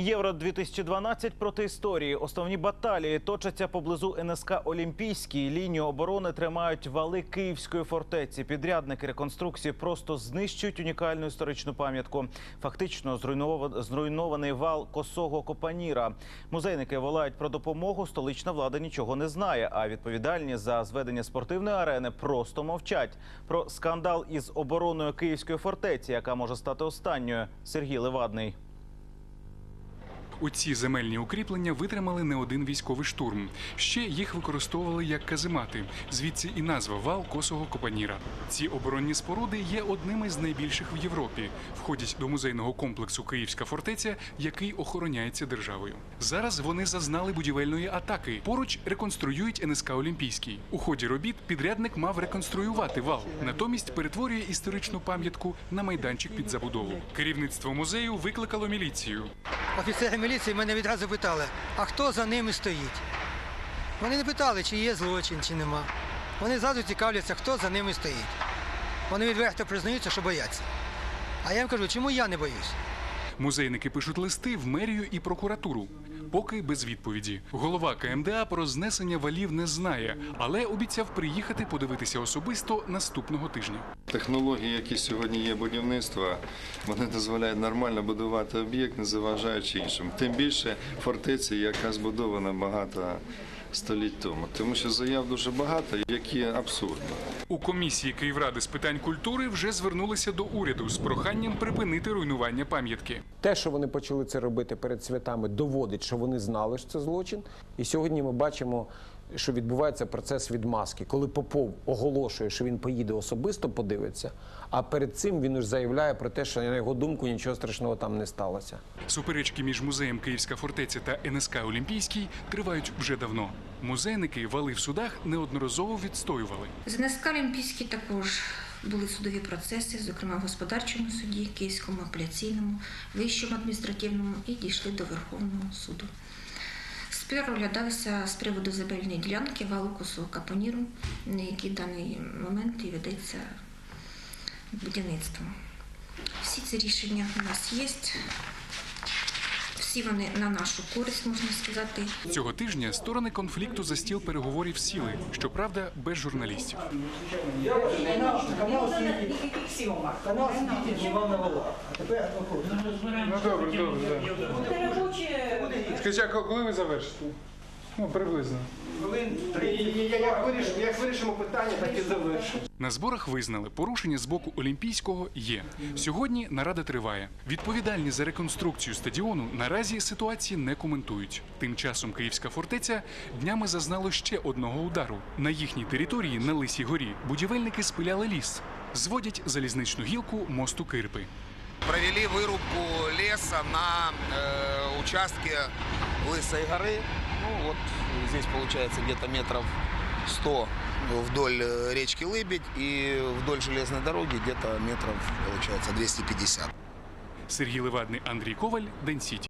Євро 2012 проти історії. Основні баталії точаться поблизу НСК Олімпійський. Лінію оборони тримають вали Київської фортеці. Підрядники реконструкції просто знищують унікальну історичну пам'ятку. Фактично зруйнова- зруйнований вал косого Копаніра. Музейники волають про допомогу. Столична влада нічого не знає. А відповідальні за зведення спортивної арени просто мовчать. Про скандал із обороною Київської фортеці, яка може стати останньою. Сергій Левадний. У ці земельні укріплення витримали не один військовий штурм. Ще їх використовували як каземати. Звідси і назва вал косого копаніра. Ці оборонні споруди є одними з найбільших в Європі. Входять до музейного комплексу Київська фортеця, який охороняється державою. Зараз вони зазнали будівельної атаки. Поруч реконструюють НСК Олімпійський. У ході робіт підрядник мав реконструювати вал, натомість перетворює історичну пам'ятку на майданчик під забудову. Керівництво музею викликало міліцію. Офіцери міліції мене відразу питали, а хто за ними стоїть? Вони не питали, чи є злочин, чи нема. Вони зразу цікавляться, хто за ними стоїть. Вони відверто признаються, що бояться. А я їм кажу, чому я не боюсь? Музейники пишуть листи в мерію і прокуратуру. Поки без відповіді. Голова КМДА про знесення валів не знає, але обіцяв приїхати подивитися особисто наступного тижня. Технології, які сьогодні є будівництва, вони дозволяють нормально будувати об'єкт, не заважаючи іншим. Тим більше фортеці, яка збудована багато століть тому. Тому що заяв дуже багато, які абсурдні. У комісії Київради з питань культури вже звернулися до уряду з проханням припинити руйнування пам'ятки. Те, що вони почали це робити перед святами, доводить, що вони знали, що це злочин. І сьогодні ми бачимо, що відбувається процес відмазки, коли Попов оголошує, що він поїде особисто подивиться, а перед цим він уже заявляє про те, що на його думку нічого страшного там не сталося. Суперечки між музеєм Київська фортеця та НСК Олімпійський тривають вже давно. Музейники вали в судах неодноразово відстоювали. З НСК Олімпійський також були судові процеси, зокрема в господарчому суді, Київському апеляційному, Вищому адміністративному і дійшли до Верховного суду. Спір розглядався з приводу земельної ділянки валукусу капоніру, на який в даний момент і ведеться будівництво. Всі ці рішення у нас є. Всі вони на нашу користь, можна сказати. Цього тижня сторони конфлікту за стіл переговорів сіли, щоправда, без журналістів. Ну добре, добре. Скажіть, коли ви завершите? Ну, приблизно. Як вирішимо, як вирішимо питання, так і завершимо. На зборах визнали, порушення з боку Олімпійського є. Сьогодні нарада триває. Відповідальні за реконструкцію стадіону наразі ситуації не коментують. Тим часом Київська фортеця днями зазнало ще одного удару. На їхній території на Лисій горі будівельники спиляли ліс, зводять залізничну гілку мосту Кирпи. провели вырубку леса на э, участке Лысой горы. Ну вот здесь получается где-то метров 100 вдоль э, речки Лыбедь и вдоль железной дороги где-то метров получается 250. Сергій Левадний, Андрій Коваль, День Сіті.